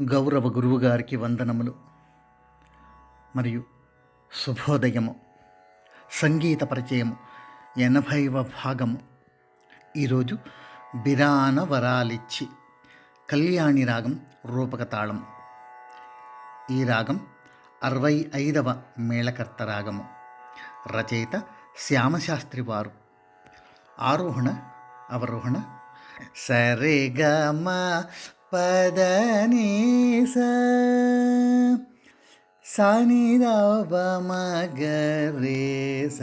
గౌరవ గురువుగారికి వందనములు. మరియు శుభోదయము సంగీత పరిచయము ఎనభైవ భాగము. ఈరోజు బిరాన వరాలిచ్చి కళ్యాణి రాగం రూపక తాళం ఈ రాగం అరవై ఐదవ మేళకర్త రాగము. రచయిత శ్యామశాస్త్రి వారు. ఆరోహణ అవరోహణ సరేగమ గమ పదని సని మగరే స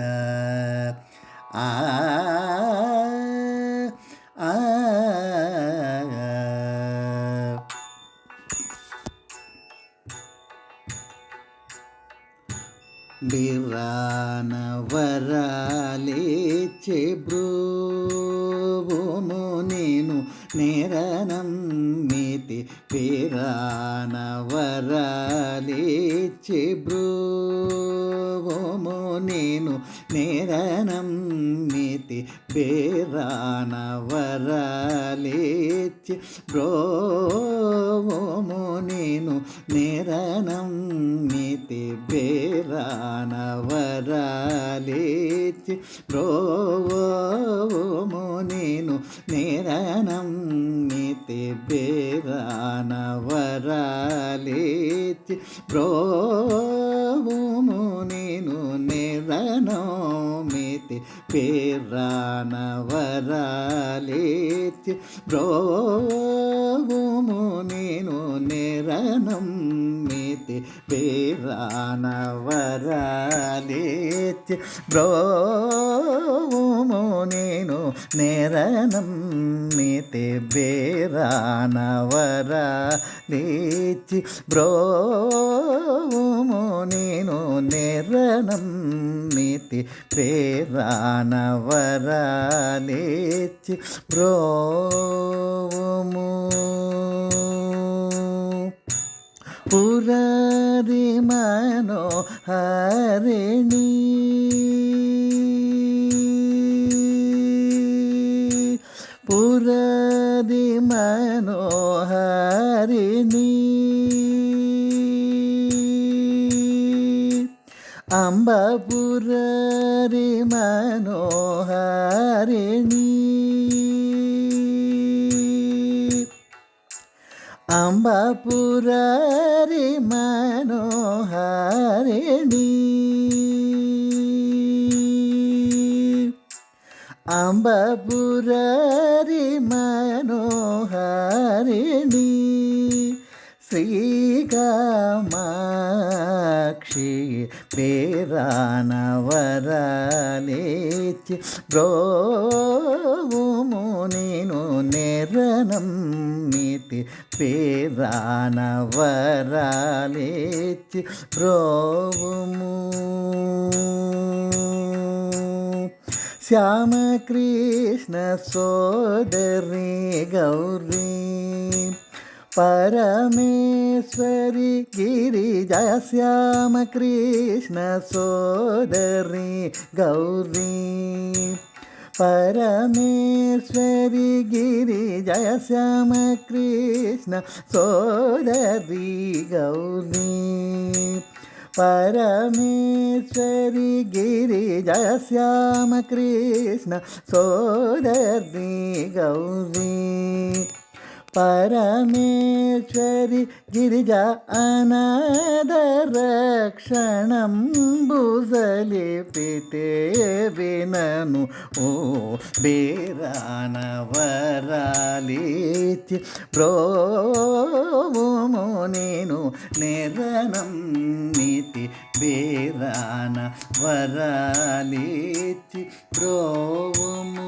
ఆ నేను నేరనమ్మితి పేరానవరాలిచ్చి బ్రోము నేను నేరనమ్మితి పేరానవరాలిచ్చి బ్రోము నేను నేరనమ్మితి పేరానవరాలిచ్చి బ్రోము నేను నిరణం నేరనమ్మితి బేరానవరాలేచి బ్రోము నేను నేరనోమితి పేరానవరాలేచి బ్రోము నేను నేరనమ్మితి పేరానవరాలేచి బ్రోము నేను నేరనమ్మితి బేరానవరాలేచి బ్రోము నేను నేరనమ్మితి ప్రేరానవరాలేచి బ్రోము పురరి మనోహరిణి పురరి మనోహరిణి అంబపురరి మనోహరిణి అంబపురరి మనోహారిణి. అంబపురరి మనోహారిణి. శ్రీకామాక్షి పేరానవరాలేచి బ్రోము నేను నిరనమ్మితి పేరానవరాలేచి బ్రోము శ్యామకృష్ణ సోదరి గౌరీ పరమేశ్వరి പരമേശ്വരി ഗിരി ജയ ശ്യാമ കൃഷ്ണ സോദരി ഗൗരി പരമേശ്വരി ഗിരി ജയ ശ്യാമ കൃഷ്ണ സോദരി ഗൗരി పరమేశ్వరి గిరిజ అనాదరక్షణం బుజలిపితే వినను. ఓ బేరానవరాలిచి ప్రోము నేను నిరణం నీతి బీరాన వరాలిచి ప్రోము